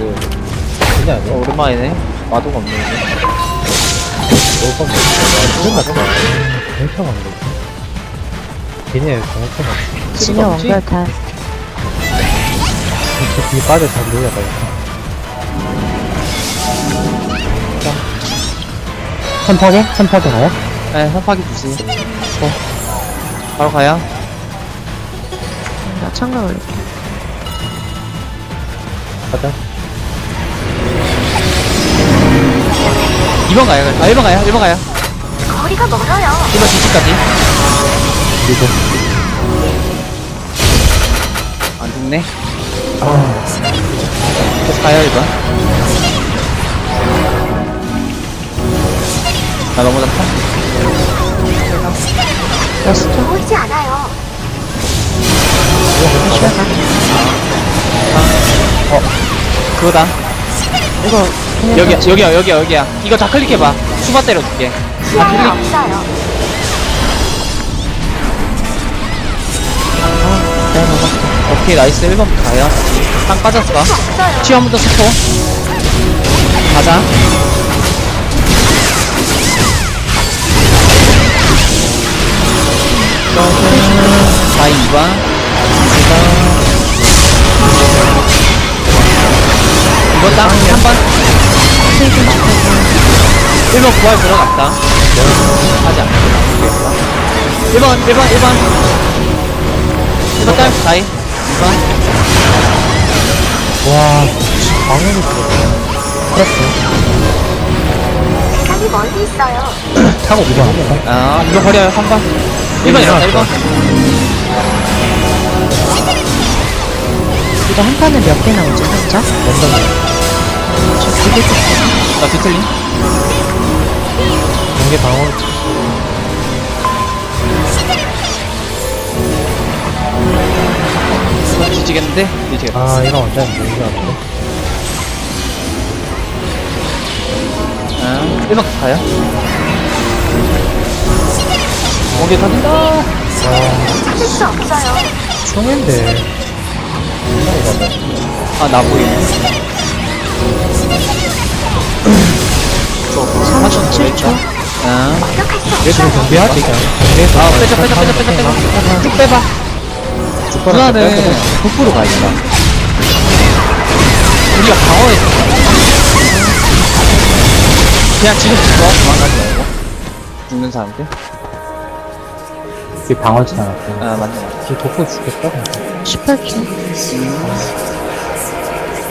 그 그냥 어, 아니야? 오랜만이네. 마도가 없네. 너무 깜짝이야 끝났다 엄청 안 돼. 걔네 엄청 안 돼. 진여 없지? 저 뒤에 빠져 선파게? 선파게 가요? 네, 선파기 주시. 어. 바로 가요. 나 참가 걸릴게 가자 2번 가요. 아, 1번 가요. 1번 가요. 거리가 멀어요. 1번 뒤치까지. 그리고 안 죽네. 아 계속 가요, 1번. 나 넘어졌다. 러스트 보이지 않아요. 그거다. 이거 그냥 여기야, 여기야, 여기야, 여기야. 이거 다 클릭해봐. 수바 때려줄게. 시야에 클릭. 없어요. 네 먹었어 오케이, 나이스. 1번부터 가요. 땅 빠졌어. 없어요. 치 한번 더 스포. 가자. 자, 2번. 2번 땅, 3번. 1번 부활 들어갔다. 하지 않겠다. 1번, 1번, 1번. 1번 땅, 다이. 2번. 와, 멀리 있어요. 타고 이거 안 돼. 아, 이거 버려요, 3번. 1번 일어났다, 1번. 이거 한 판에 몇 개 나오지 살짝? 나 뒤틀림. 이게 방울. 이거 뒤지겠는데? 뒤지겠다. 아, 이거 완전 뭔지 알았네. 아, 1번 가요. 원개 터진다. 아, 찾을 수 없어요. 총인데. 아, 나 보이네. 37초 아, 공격할 수얘 지금 없어요. 준비하지, 그냥. 준비해서. 아, 빼자, 빼자, 빼자, 빼자, 빼자. 쭉 빼봐. 누나는 북부로 가 있다. 우리가 방어했어. 그냥 지금 죽어. 도망가지 말고. 죽는 사람들. 이게 방어지 않았고. 아, 맞네, 맞네. 지금 독도 죽겠다. 그냥. 18초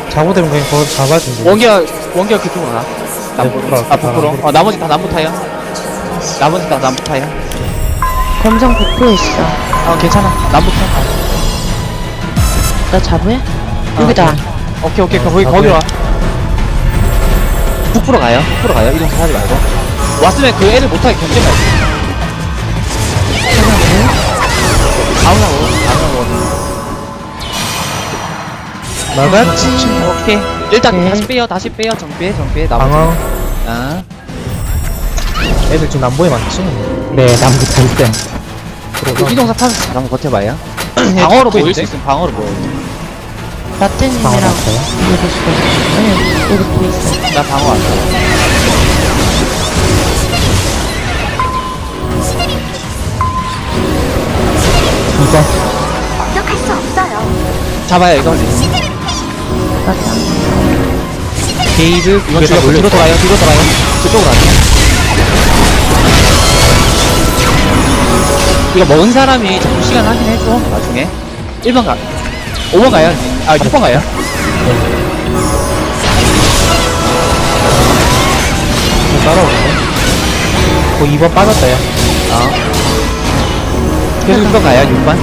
잡아되면 그냥 거기 잡아주지. 원기가, 원기가 그쪽으로 가. 남부로. 아, 북부로. 어, 나머지 다 남부 타요. 나머지 다 남부 타요. 검정 복부에 있어 어, 괜찮아. 남부 타. 나 잡으야? 아, 여기다 오케이, 오케이. 거기, 아, 거기로 그래. 와. 북부로 가요. 북부로 가요. 이동 하지 말고. 왔으면 그 애를 못하게 견제가 있어. 아무나 먹어. 아무나. 나갔지. 오케이. 일단 네. 다시 빼요. 다시 빼요. 정비해, 정비해. 나머지. 방어. 아. 애들 지금 남부에 많지? 네, 남부 절대. 그 이동사 타면서 잠깐 버텨봐요. 방어로 보일 수 있으면 방어로 보여. 라떼님이랑 방어? 여기 있어 아니 여기 또 있어 나 방어 안 해. 이거. 공격할 수 없어요. 잡아요, 이거. 맞다 게이드, 이거 뒤로 돌아요, 뒤로 돌아요. 그쪽으로 가요. 이거 먹은 사람이 자꾸 시간 확인해줘, 나중에. 1번 가. 5번 가요. 아, 6번 가요. 좀 따라오네. 그 2번 빠졌다요. 어. 계속 6번 가요, 6번.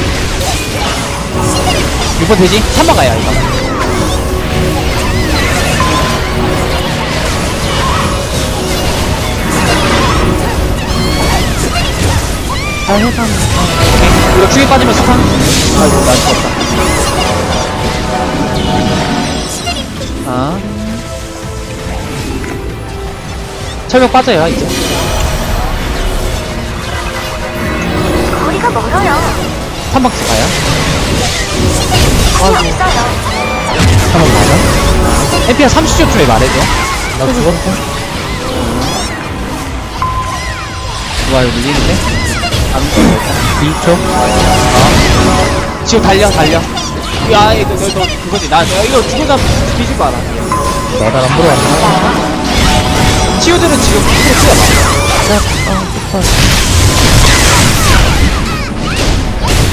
6번 되지? 3번 가요, 이거. 해봐 이거 죽이 빠지면 스탄. 아이고, 나 죽었다. 아. 철벽 빠져요, 이제. 거리가 멀어요. 3박 가요. 시간이 없어요. 3번 맞아? 엠피야 30초 초에 말해줘. 나 죽었어. 와, 이거 밀리는데? 안 돼. 2초. 지금 달려, 달려. 야, 이거, 너, 너, 그거지. 나, 나 이거 뒤질 거 알아. 나달 안 물어봤나? 치유들은 지금. 나, 어, 슈퍼.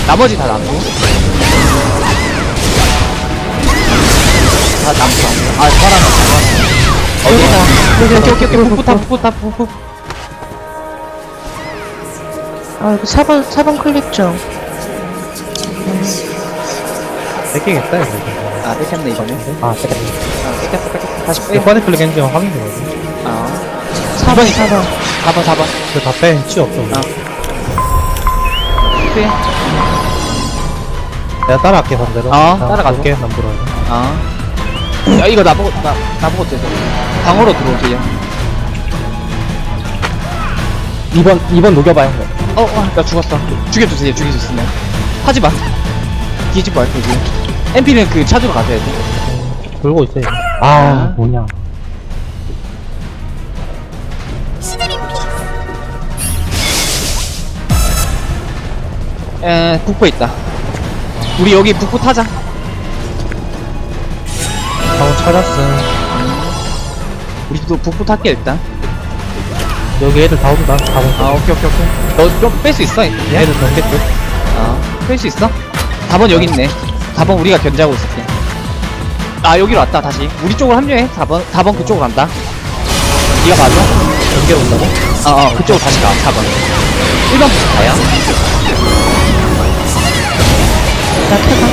나머지 다 남고. 다 남고. 아, 사람. 어디다? 오케이, 오케이, 오케이. 풋풋다, 풋풋다, 풋풋. 아, 이거 4번, 4번 클릭 좀. 뺏기겠다, 이거. 아, 뺏겼네, 이거는. 아, 뺏겼다. 아, 뺏겼어, 뺏겼어. 다시 빼. 이거 빠지 클릭 엔진 확인되거든. 아. 4번, 4번. 4번, 4번. 이거 다 빼. 치 없어. 우리. 아. 빼. 내가 따라갈게, 반대로. 어, 자, 따라가줘. 볼게, 남 물어야 돼. 아. 야, 이거 나보고, 나, 나보고 되죠. 방으로 들어오세요. 2번, 2번 녹여봐요. 어, 어, 나 죽었어. 죽여주세요, 죽여줬으면. 하지 마. 뒤집어 할 테지. MP는 그 찾으러 가셔야 돼. 돌고 있어, 이거. 아. 아, 뭐냐. 에, 북포 있다. 우리 여기 북포 타자. 방금 찾았음. 우리도 북포 탈게, 일단. 여기 애들 다 온다. 다 온다. 아, 오케이, 오케이, 오케이. 너 좀 뺄 수 있어? 예? 애들 경계끝. 아, 뺄 수 있어? 4번 여기 있네. 4번 우리가 견제하고 있을게. 아, 여기로 왔다, 다시. 우리 쪽으로 합류해. 4번, 4번 그쪽으로 간다. 니가 봐줘. 경계 온다고? 어, 어, 그쪽으로 다시 가, 4번. 1번부터 가야. 나 태방.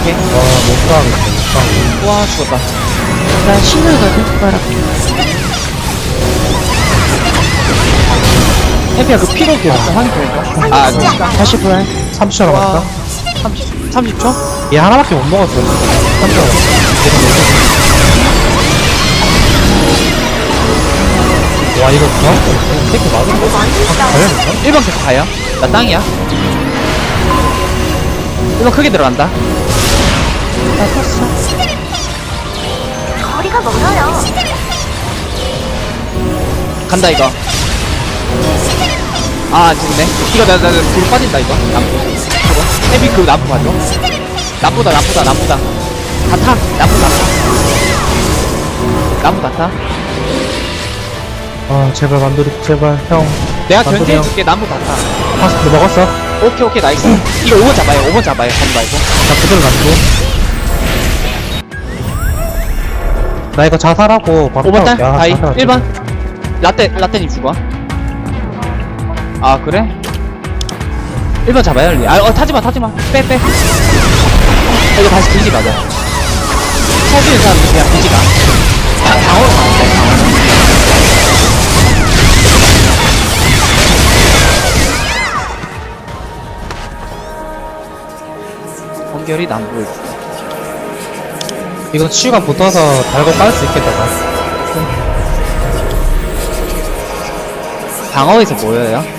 오케이. 와, 못 가겠어. 못 가겠어. 우와, 죽었다. 나 신호거든, 바로. 혜피야, 그 피로 좀 확인 좀 해줘. 아. 다시 부활. 30초 와. 남았다. 30, 30초? 얘 하나밖에 못 먹었어. 30초 와, 이거 있어. 새끼 맞은 거? 멀리 있어요. 그래? 1번 계속 가요. 나 땅이야. 1번 크게 들어간다. 나 탔어. 거리가 멀어요. 간다, 이거. 아, 안 죽네. 이거 나, 나, 나, 뒤로 빠진다, 이거. 나무. 이거. 헤비 그 나무 봐줘. 나쁘다, 나쁘다, 나쁘다. 다 타. 나무 다 타. 나무 다 타. 아, 제발 만두리, 제발, 형. 내가 나쁘네요. 견제해줄게, 나무 다 타. 파스트 먹었어? 오케이, 오케이, 나이스. 이거 5번 잡아요, 5번 잡아요. 가지 말고. 나 그대로 놔두고. 나 이거 자살하고 바로 5번 딸? 야, 다이. 자살. 1번. 라떼, 라떼님 죽어. 아, 그래? 1번 잡아요, 빨리. 아, 어, 타지마, 타지마. 빼, 빼. 어, 이거 다시 뒤지 가자. 차주는 사람들 그냥 뒤지 가. 아, 방어로 가면 돼, 방어로. 번결이 남부. 이건 치유가 붙어서 달고 깔수 있겠다. 나. 방어에서 모여요?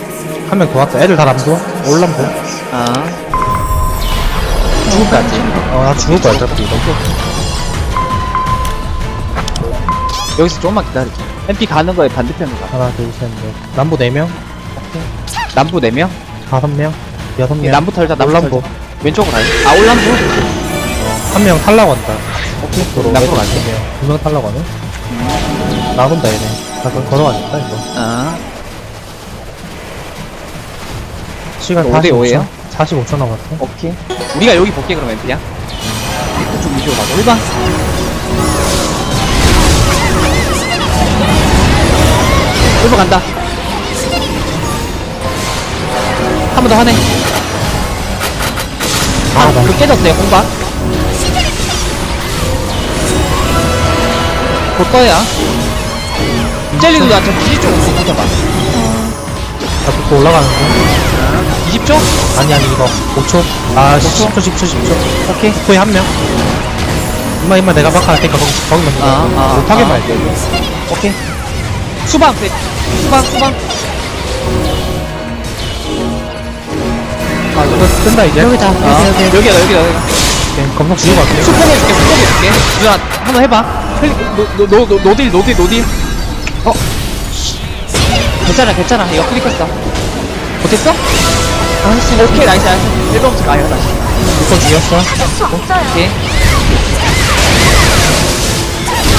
한 명 더 왔다. 애들 다 남도? 올람도? 아. 죽을까지. 어, 나 죽을 거야, 어차피. 이거. 여기서 조금만 기다리자. MP 가는 거에 반대편으로 가. 하나, 둘, 셋, 넷. 남부 4명? 남부 4명? 5명? 6명? 남부 털자, 남부 올람부. 털자. 왼쪽으로 가요. 아, 올람부? 한 명 탈라고 한다. 오케이. 남부로 갈게. 두명 탈라고 하네? 나온다, 얘네. 나 그럼 걸어가겠다, 이거. 아, 시간 이거 5대 5 예요? 45초. 45초 남았어. 오케이. 우리가 여기 볼게, 그럼 MP야. 그쪽 위주로 가자. 1번. 일번 간다. 한 번 더 하네. 아, 아, 나그 깨졌어요, 공방. 곧 떠야. 젤리도 나저 뒤지 쪽으로 붙어봐. 나 붙고 올라가는 거. 20초? 아니, 아니, 이거. 5초. 아, 5초? 10초, 10초, 10초. 오케이. 거의 한 명. 임마, 임마, 내가 막할 테니까 거기, 거기만 아, 아, 아, 못하게 아. 말게. 오케이. 수방, 네. 수방, 수방. 아, 이거 뜬다, 이제. 여기다, 아, 여기, 여기. 여기다, 여기다, 여기다. 오케이, 검속 지우고 갈게. 수폭 해줄게, 수폭 해줄게. 누나, 한번 해봐. 클릭, 노, 노, 노, 노, 노딜, 노딜, 노딜. 어? 괜찮아, 괜찮아. 이거 클릭했어. 못했어? 나이스. 오케이, 나이스, 나이스. 1번부터 가요, 다시. 6번 죽였어. 오케이.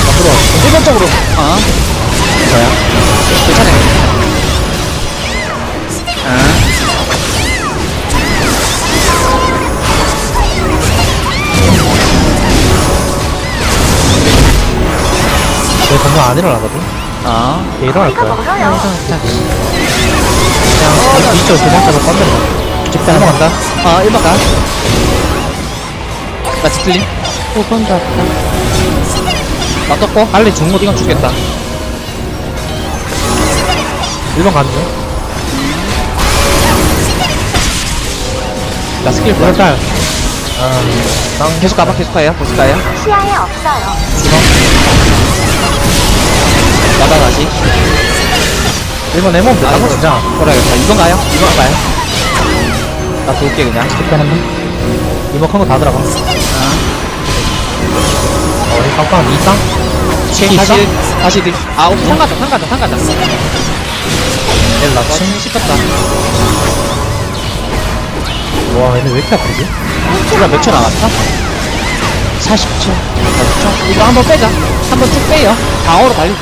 앞으로 왔어. 1번 쪽으로. 어. 저야. 괜찮아. 아. 내 건강 안 일어나거든. 아. 거리가 거야. 멀어요. 일어났다. 그냥 뒤쪽 두 번째로 건드려. 집단 한번 간다. 아, 1번 가. 나 지틀림. 5번도 왔다. 나 떴고. 빨리 중못 이건 죽겠다. 1번 가는 중. 나 스킬 플러스. 딸. 아, 난 계속 가봐, 계속 가요, 계속 가요. 시야에 없어요. 나가 다시. 1번 해보면 돼. 아, 딴거 이거 진짜. 돌아야겠다. 2번 가요, 2번 가요. 나 돌게, 그냥. 집단 한 번. 2번 큰 거 다 들어가. 아. 어, 이 깜깜 이상? 쉐이 다시, 이상? 다시, 들- 아, 오, 상가자, 상가자, 상가자. 엘 와, 라친? 침 씹혔다. 와, 얘네 왜 이렇게 아프지? 우리가 몇초 남았어? 40초. 40초? 이거 한번 빼자. 한번 쭉 빼요. 방어로 달리지.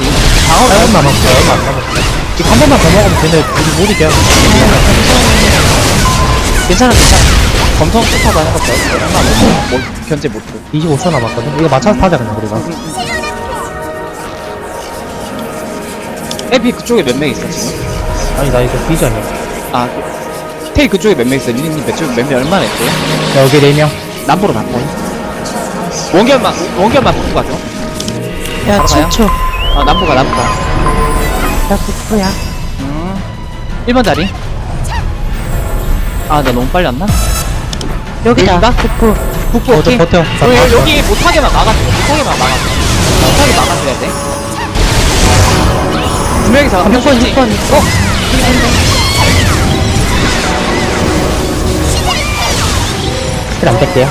방어로 8분 달리지. 남았어. 얼마 안 남았어. 이거 한 번만 더 먹으면 쟤네 우리 못 이겨. 괜찮아, 괜찮아. 검성 스타도 하는 것도 얼마 못, 못, 견제 못 해. 25초 남았거든. 이거 맞춰서 타자, 그냥 우리가. 에피 그쪽에 몇 명 있어, 지금? 아니, 나 이거 비전이야. 아, 그- 테이 그쪽에 몇 명 있어? 릴리님 몇 쪽, 몇명 얼마나 있어요? 야, 여기 4명. 남부로 바꿔. 원결만, 원결만 붙고 가죠. 야, 바로 가요? 7초. 아, 남부가, 남부가. 나 국부야. 음. 1번 자리. 아, 나 너무 빨리 왔나? 여기다. 여기인가? 국부. 북부 어, 오케이. 저 버텨. 나 여기, 봤어. 여기 못하게만 막아줘. 못하게만 막아줘. 못하게 막아줘야 돼. 두 명이서 한 6번, 명씩. 6번. 어? 힐안 뺄게요.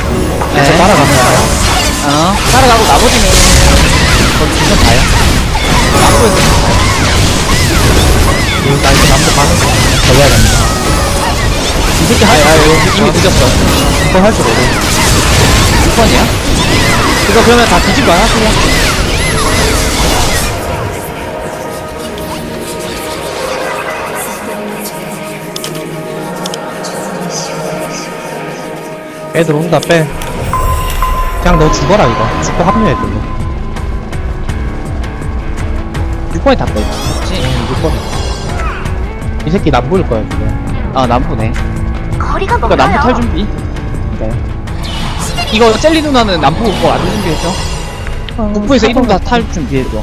네. 저 따라가서. 어, 따라가고 나머지는 거기 주선 봐요. 남부에서 여기 나 이제 남부 가는 거. 걸려야 됩니다. 이 새끼 할, 아, 아, 이미 늦었어. 이거 할줄 모르 6번이야? 이거 그러면 다 뒤집어 하세요. 애들 온다, 빼. 그냥 너 죽어라, 이거. 죽고 합류해, 그거. 6번이 다 빼. 그치? 응, 6번에. 이 새끼 남부일 거야, 지금. 아, 남부네. 거리가 그니까. 남부 탈 준비. 네. 이거 젤리 누나는 남부 거안 준비해줘. 어, 북부에서 이동 다 탈 준비해줘.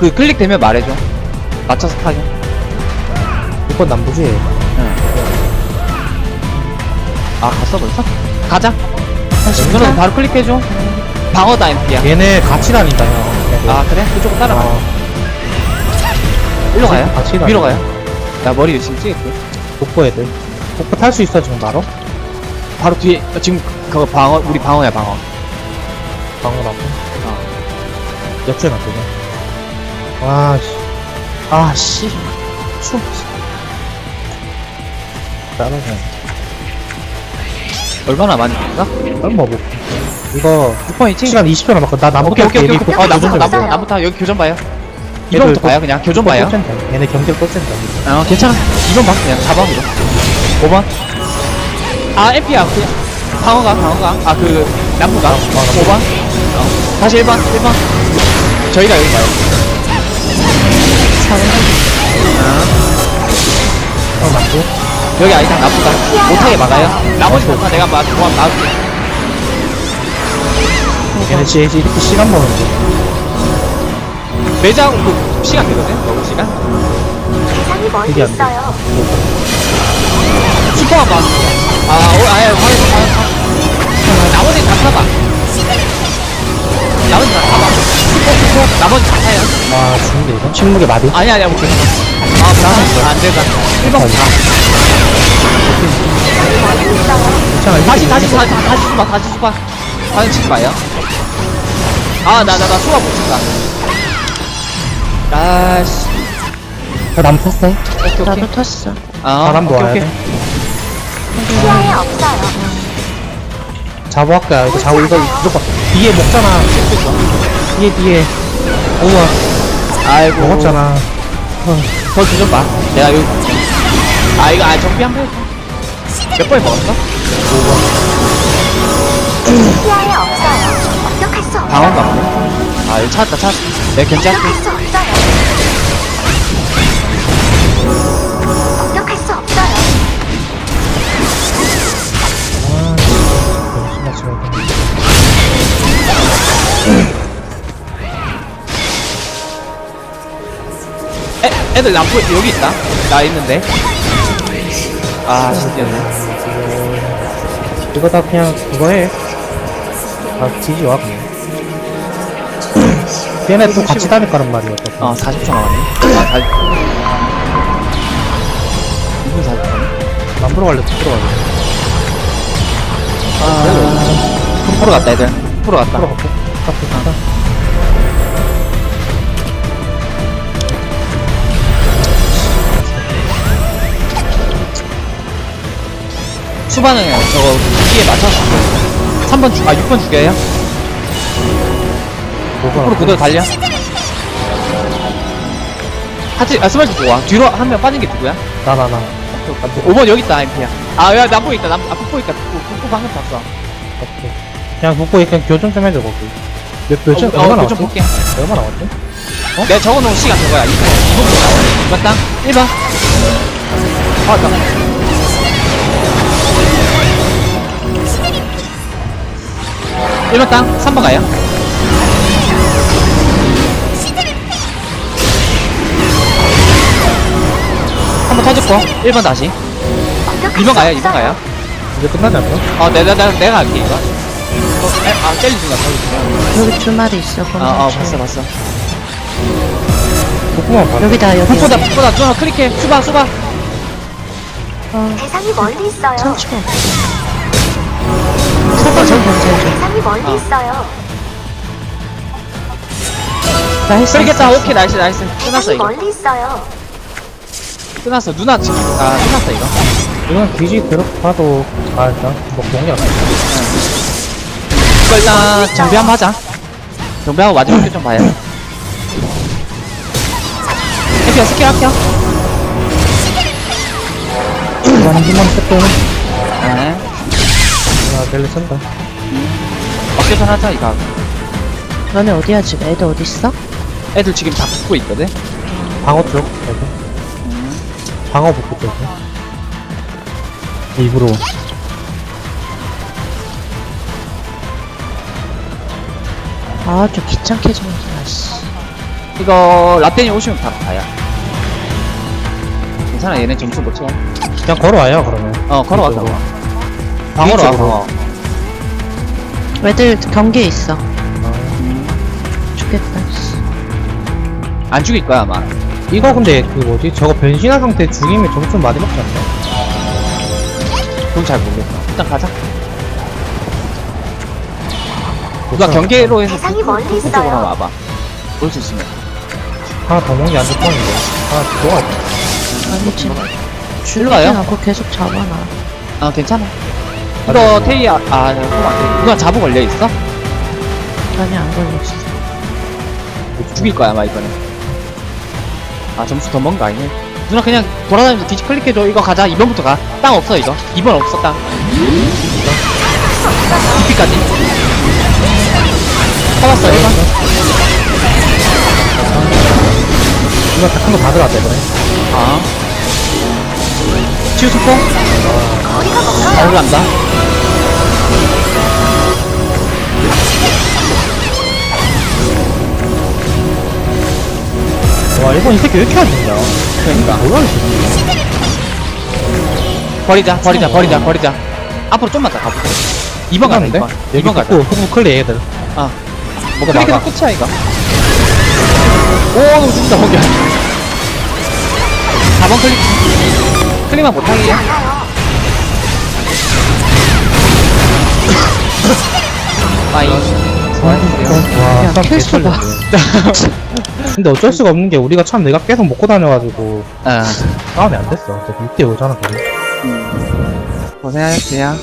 그 클릭되면 말해줘. 맞춰서 타게. 6번 남부지. 응. 아, 갔어 벌써? 가자. 다시 누나는 가. 바로 클릭해줘. 방어다, MP야. 얘네 같이 다닌다, 형. 아, 그래? 그쪽으로 따라가. 어, 일로 가요? 같이. 위로 가요? 나 머리 열심히 찍을게. 북부 애들. 북부 탈수 있어, 지금 바로? 바로 뒤에, 어, 지금 그거 방어, 우리 방어야, 방어. 방어라고. 어. 역주행 안 되네. 와, 씨. 아, 씨. 추워. 따라가. 얼마나 많이 갔어? 얼마 뭐. 이거, 6번이지? 시간 20초 남았거든. 나 남부 오케이, 오케이, 오케이. 교전 나부터, 좀 나부터. 여기 교전 봐요. 얘들 2번부터 또- 봐요, 그냥. 교전 또 봐요. 얘네 경기를 꽂힌다. 어, 괜찮아. 2번 봐, 그냥. 4번, 이거. 5번. 아, FP야. 그냥. 방어가, 방어가. 아, 그, 남부가. 5번. 어. 다시 1번, 1번. 저희가 여기 가요. 어, 남부. 여기 아니다, 남부가. 못하게 막아요. 나머지 다 내가 막, 도와, 막을게. 얘네 지 이렇게 시간 보는데. 매장, 그, 시간 되거든? 먹을 시간? 대상이 멀리 이게 안 돼. 있어요. 슈퍼만 봐. 아, 어, 아예, 화면, 화면, 나머지 다 타봐. 나머지 다 타봐. 슈퍼, 슈퍼, 나머지 다 타요. 와, 죽는데, 이거? 침묵의 마비? 아니, 아니, 오케이. 아, 나, 안 된다. 1번 가. 괜찮아. 다시, 다시, 다시, 다시 주봐, 다시 주봐. 다시 치지 마요. 아, 나, 나, 나 수가 못 친다. 아씨. 저남 탔어요? 오케이, 오케이. 나도 탔어. 아, 바람도 오케이, 와야 오케이. 돼. 시야에 없어요. 자부 할거야 이거 자부 이거 무조건 뒤에 먹잖아 뒤에 뒤에 우와 아이고. 먹었잖아 더 주좀 봐. 내가 여기. 아, 이거, 아, 정비 한 번 해줘. 몇 번에 먹었어? 시야에 없어요. 공격할 수 없어요. 방어가 보네. 아, 이거 찾았다, 찾았다. 내가 견제할게. 공격할 수 없어요. 공격할 수 없어요. 아 정신나 지금 애, 애들 남부 여기 있다. 나 있는데. 아, 신기하네. 이거 다 그냥 그거 해. 다 뒤지와 그냥. 얘네 또 같이 다닐 거란 말이야. 또. 어, 40초 남았네. 아, 40초. 이분 40초. 남부로 갈래? 북으로 갈래? 아, 프로 갔다, 애들. 프로 갔다. 북으로 갈게. 딱 좋다. 수반은 저거 뒤에 맞춰서 3번 주, 아 6번 죽여요? 프로 그대로 달려 하지, 아 두고 와 뒤로 한 명 빠진 게 누구야? 나나 나. 5번 여기 있다 MP야 아 야 남보 있다 남, 아 북보 있다 북보 북보 방금 봤어 오케이. 그냥 북부에 그냥 교정 좀 해줘 거기. 몇 몇 점 어, 얼마 어, 나왔지? 좀 볼게 얼마 나왔지? 내가 적어놓은 시간 저거야 2번 2번 맞다 1번 아 나. 일번 땅, 3번 가요. 한번 터졌고, 1번 다시. 공격할 2번 수 가요, 2번 없어요. 가요. 이제 끝나지 않나? 어, 내가, 내가, 내가 갈게, 이거. 어, 에, 아, 젤리 준다, 젤리준. 여기 두 마리 있어. 아, 어, 건너쳐. 봤어, 봤어. 북부만 봐. 여기다, 여기. 북보다, 북보다, 누나 클릭해. 수박, 수박. 어, 대상이 멀리 있어요. 천천히 할게. 서버전 견제 대상이 멀리 어. 있어요. 나 했어. 쓰리겠다, 했어. 오케이, 나이스, 나이스. 끝났어, 이거. 멀리 있어요. 끝났어. 누나 지금, 아, 끝났어, 이거. 이건 뒤지 들어가도 아 일단 뭐 나. 이거 일단 정비 한번 하자. 정비하고 마지막 게좀 봐요. 스킬, 스킬 할게요. 이거 한 번만 뜯고 네. 아 벨리 쓴다. 어깨선 하자, 이거. 너네 어디야, 지금? 애들 어디 있어? 애들 지금 다 붙고 있거든? 방어 쪽 여기. 방어 북부 쪽에. 입으로. 아, 좀 귀찮게 좀 해라, 씨. 이거, 라떼니 오시면 바로 가요. 괜찮아, 얘네 점수 못 쳐. 그냥 걸어와요 그러면. 어, 걸어와. 걸어와. 방어로 와. 방어. 애들 경계에 있어. 죽겠다, 씨. 안 죽일 거야, 아마. 이거 근데 그 뭐지? 저거 변신한 상태 죽이면 점수 많이 먹지 않나? 그건 잘 모르겠어. 일단 가자. 누가 경계로 해서 대상이 멀리 북부 있어요. 쪽으로 와봐. 볼 수 있으면. 하나 더 먹는 게안 좋다는데. 하나 들어가 있다. 아니, 지금. 일로 않고 계속 잡아놔. 아, 괜찮아. 이거 테이, 아, 아, 그럼 안 돼. 누가 자부 걸려 있어? 아니, 안 걸렸어. 죽일 거야 아마 이거는 아 점수 더 먹은 거 아니네 누나 그냥 돌아다니면서 뒤지 클릭해줘. 이거 가자. 2번부터 가 땅 없어 이거. 2번 없어 땅. 2피까지. 잡았어 1번 이거 다큰거다 들어갔다 이번에. 아. 치유 수포 멀어요. 올라간다 와 일본 이 새끼 왜 이렇게 안 된다. 그러니까 뭐야 이 새끼. 버리자 버리자 버리자 버리자 앞으로 좀만 더 가보자 2번 가자 끝났는데? 2번 여기 2번 가자 북부 북부 클리 애들. 아 뭐가 막아. 끝이야 이거 오 진짜 hogy겨 4번 클릭 클릭만 못하게 빠이 수고하셨어요. 와, 야, 참 킬수가. 개쩔네. 근데 어쩔 수가 없는 게 우리가 참 내가 계속 먹고 다녀가지고 어, 싸움이 안 됐어. 6대 5잖아, 그게. 고생하셨어요.